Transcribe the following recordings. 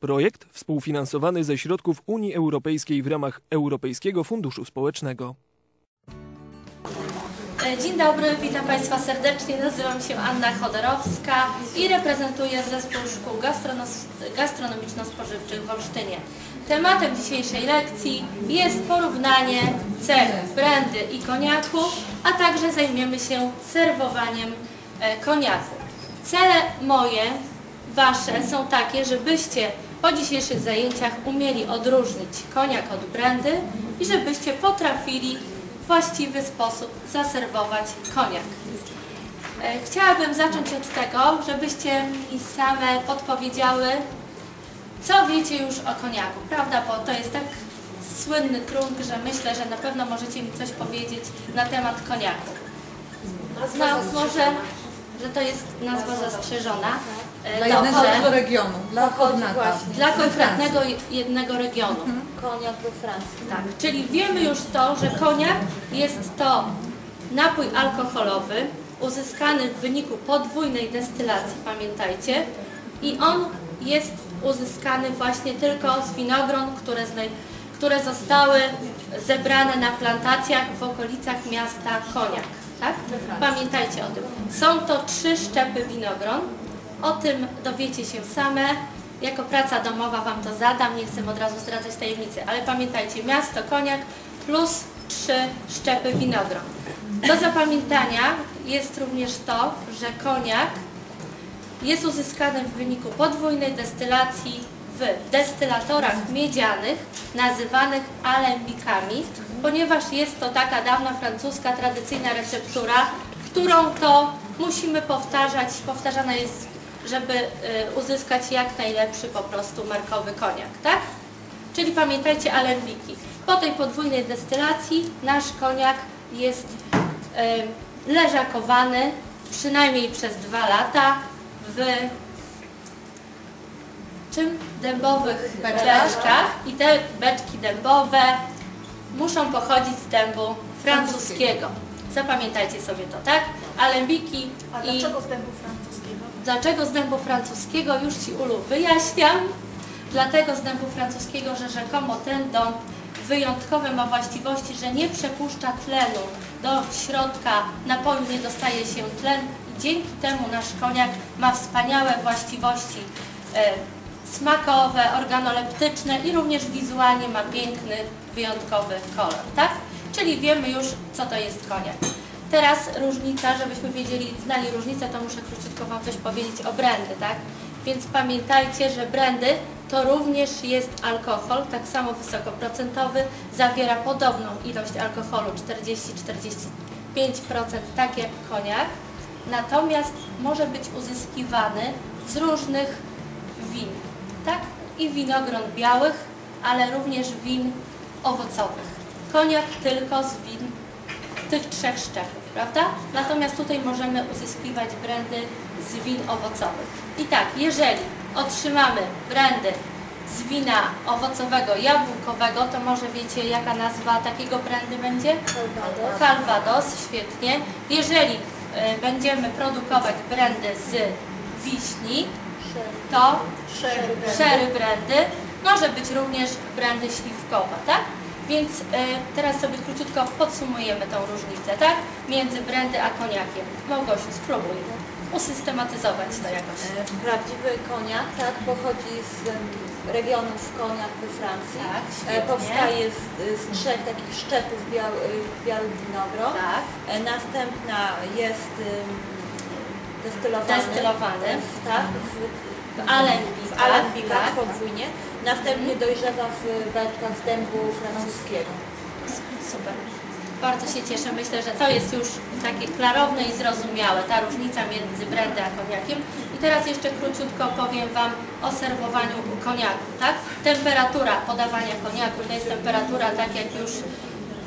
Projekt współfinansowany ze środków Unii Europejskiej w ramach Europejskiego Funduszu Społecznego. E, Dzień dobry, witam Państwa serdecznie. Nazywam się Anna Chodorowska i reprezentuję zespół szkół gastronomiczno-spożywczych w Olsztynie. Tematem dzisiejszej lekcji jest porównanie cech brandy i koniaku, a także zajmiemy się serwowaniem e, koniaku. Cele moje, Wasze są takie, żebyście po dzisiejszych zajęciach umieli odróżnić koniak od brandy i żebyście potrafili w właściwy sposób zaserwować koniak. E, Chciałabym zacząć od tego, żebyście mi same podpowiedziały, co wiecie już o koniaku, prawda? Bo to jest tak słynny trunk, że myślę, że na pewno możecie mi coś powiedzieć na temat koniaku. No, może, że to jest nazwa zastrzeżona. E, Dla jednego Dobrze. regionu, dla Kornata. Dla konkretnego jednego regionu. Koniak we Francji. Tak, czyli wiemy już to, że koniak jest to napój alkoholowy uzyskany w wyniku podwójnej destylacji, pamiętajcie, i on jest uzyskany właśnie tylko z winogron, które, które zostały zebrane na plantacjach w okolicach miasta Koniak. Tak? Pamiętajcie o tym. Są to trzy szczepy winogron. O tym dowiecie się same. Jako praca domowa Wam to zadam, nie chcę od razu zdradzać tajemnicy, ale pamiętajcie, miasto Koniak plus trzy szczepy winogron. Do zapamiętania jest również to, że koniak jest uzyskany w wyniku podwójnej destylacji w destylatorach miedzianych nazywanych alembikami, ponieważ jest to taka dawna francuska tradycyjna receptura, którą to musimy powtarzać, powtarzana jest, żeby y, uzyskać jak najlepszy po prostu markowy koniak, tak? Czyli pamiętajcie alembiki. Po tej podwójnej destylacji nasz koniak jest y, leżakowany przynajmniej przez dwa lata w czym? Dębowych beczkach i te beczki dębowe muszą pochodzić z dębu francuskiego. Zapamiętajcie sobie to, tak? Alembiki A i dlaczego z dębu francuskiego? Dlaczego z dębu francuskiego? Już Ci Ulu wyjaśniam. Dlatego z dębu francuskiego, że rzekomo ten dąb wyjątkowe ma właściwości, że nie przepuszcza tlenu do środka napoju, nie dostaje się tlen dzięki temu nasz koniak ma wspaniałe właściwości e, smakowe, organoleptyczne i również wizualnie ma piękny, wyjątkowy kolor, tak? Czyli wiemy już, co to jest koniak. Teraz różnica, żebyśmy wiedzieli, znali różnicę, to muszę króciutko Wam coś powiedzieć o brandy, tak? Więc pamiętajcie, że brandy to również jest alkohol, tak samo wysokoprocentowy, zawiera podobną ilość alkoholu, 40-45%, tak jak koniak, natomiast może być uzyskiwany z różnych win, tak? I winogron białych, ale również win owocowych. Koniak tylko z win tych trzech szczepów, prawda? Natomiast tutaj możemy uzyskiwać brandy z win owocowych. I tak, jeżeli otrzymamy brandy z wina owocowego, jabłkowego, to może wiecie jaka nazwa takiego brandy będzie? Calvados. Calvados, świetnie. Jeżeli e, będziemy produkować brandy z wiśni, to Sherry. brandy, może być również brandy śliwkowa, tak? Więc e, teraz sobie króciutko podsumujemy tą różnicę, tak? Między brandy a koniakiem. Małgosiu, spróbuj usystematyzować to jakoś. E, Prawdziwy koniak, tak, pochodzi z regionów koniak we Francji. Tak, E, świetnie. Powstaje z, z trzech takich szczepów biał, y, białych winogron. Tak. Następna jest destylowany. Destylowany. Tak, w, W alembikach, alembikach tak. podwójnie. Następnie dojrzewa w beczkach dębu francuskiego. Super. Bardzo się cieszę. Myślę, że to jest już takie klarowne i zrozumiałe, ta różnica między brandy a koniakiem. I teraz jeszcze króciutko powiem Wam o serwowaniu koniaku, tak? Temperatura podawania koniaku to jest temperatura, tak jak już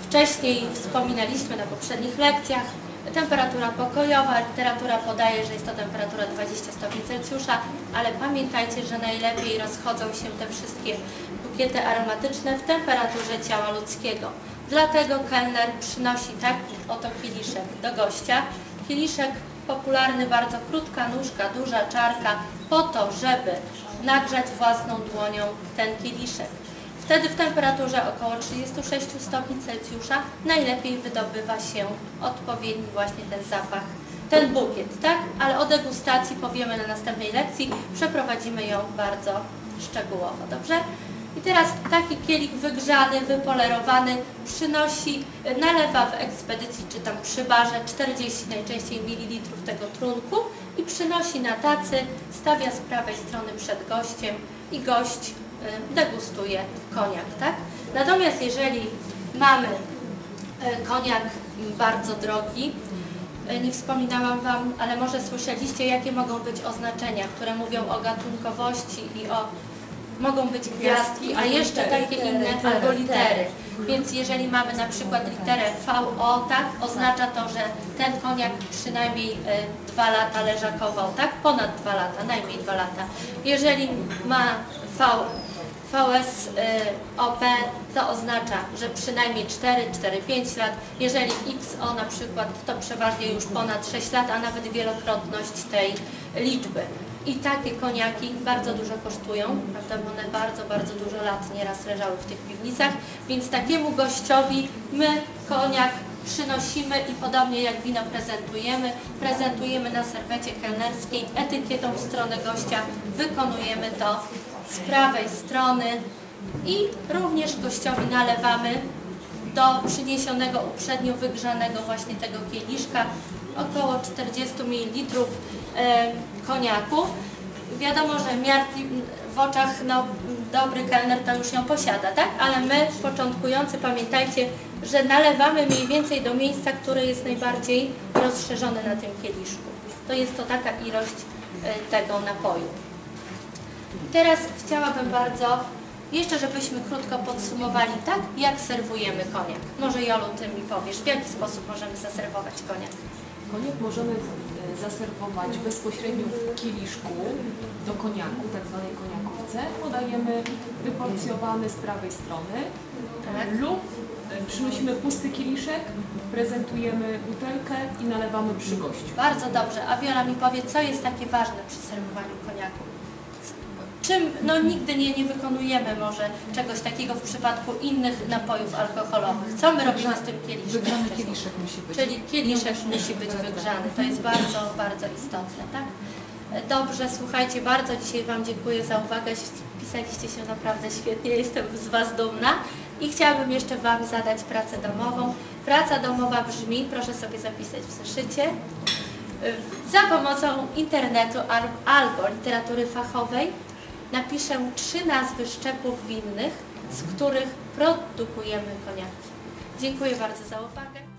wcześniej wspominaliśmy na poprzednich lekcjach, temperatura pokojowa, literatura podaje, że jest to temperatura 20 stopni Celsjusza, ale pamiętajcie, że najlepiej rozchodzą się te wszystkie bukiety aromatyczne w temperaturze ciała ludzkiego. Dlatego kelner przynosi taki oto kieliszek do gościa. Kieliszek popularny, bardzo krótka nóżka, duża czarka, po to, żeby nagrzać własną dłonią ten kieliszek. Wtedy w temperaturze około 36 stopni Celsjusza najlepiej wydobywa się odpowiedni właśnie ten zapach, ten bukiet, tak? Ale o degustacji powiemy na następnej lekcji, przeprowadzimy ją bardzo szczegółowo, dobrze? I teraz taki kielich wygrzany, wypolerowany przynosi, nalewa w ekspedycji czy tam przy barze 40 najczęściej mililitrów tego trunku i przynosi na tacy, stawia z prawej strony przed gościem i gość degustuje koniak, tak? Natomiast jeżeli mamy y, koniak bardzo drogi, y, nie wspominałam Wam, ale może słyszeliście, jakie mogą być oznaczenia, które mówią o gatunkowości i o mogą być gwiazdki, a jeszcze takie inne albo litery. Więc jeżeli mamy na przykład literę VO, tak, oznacza to, że ten koniak przynajmniej y, dwa lata leżakował, tak, ponad dwa lata, najmniej dwa lata. Jeżeli ma V, VS y, to oznacza, że przynajmniej 4-4-5 lat. Jeżeli XO na przykład, to przeważnie już ponad 6 lat, a nawet wielokrotność tej liczby. I takie koniaki bardzo dużo kosztują, prawda, one bardzo, bardzo dużo lat nieraz leżały w tych piwnicach, więc takiemu gościowi my koniak przynosimy i podobnie jak wino prezentujemy, prezentujemy na serwecie kelnerskiej etykietą w stronę gościa, wykonujemy to z prawej strony i również gościowi nalewamy do przyniesionego uprzednio wygrzanego właśnie tego kieliszka około 40 ml e, koniaku. Wiadomo, że miarki w oczach no, dobry kelner to już ją posiada, tak? Ale my, początkujący, pamiętajcie, że nalewamy mniej więcej do miejsca, które jest najbardziej rozszerzone na tym kieliszku. To jest to taka ilość e, tego napoju. Teraz chciałabym bardzo, jeszcze żebyśmy krótko podsumowali, tak, jak serwujemy koniak. Może Jolu, Ty mi powiesz, w jaki sposób możemy zaserwować koniak? Koniak możemy e, zaserwować bezpośrednio w kieliszku do koniaku, tak zwanej koniakówce. Podajemy wyporcjowany z prawej strony Tak. lub e, przynosimy pusty kieliszek, prezentujemy butelkę i nalewamy przy gościu. Bardzo dobrze. A Wiola mi powie, co jest takie ważne przy serwowaniu koniaku? Czym, no nigdy nie, nie wykonujemy może czegoś takiego w przypadku innych napojów alkoholowych. Co my robimy z tym kieliszkiem? Wygrzany kieliszek musi być. Czyli kieliszek musi być wygrzany. To jest bardzo, bardzo istotne, tak? Dobrze, słuchajcie, bardzo dzisiaj Wam dziękuję za uwagę. Pisaliście się naprawdę świetnie, jestem z Was dumna. I chciałabym jeszcze Wam zadać pracę domową. Praca domowa brzmi, proszę sobie zapisać w zeszycie, za pomocą internetu al- albo literatury fachowej napiszę trzy nazwy szczepów winnych, z których produkujemy koniaki. Dziękuję bardzo za uwagę.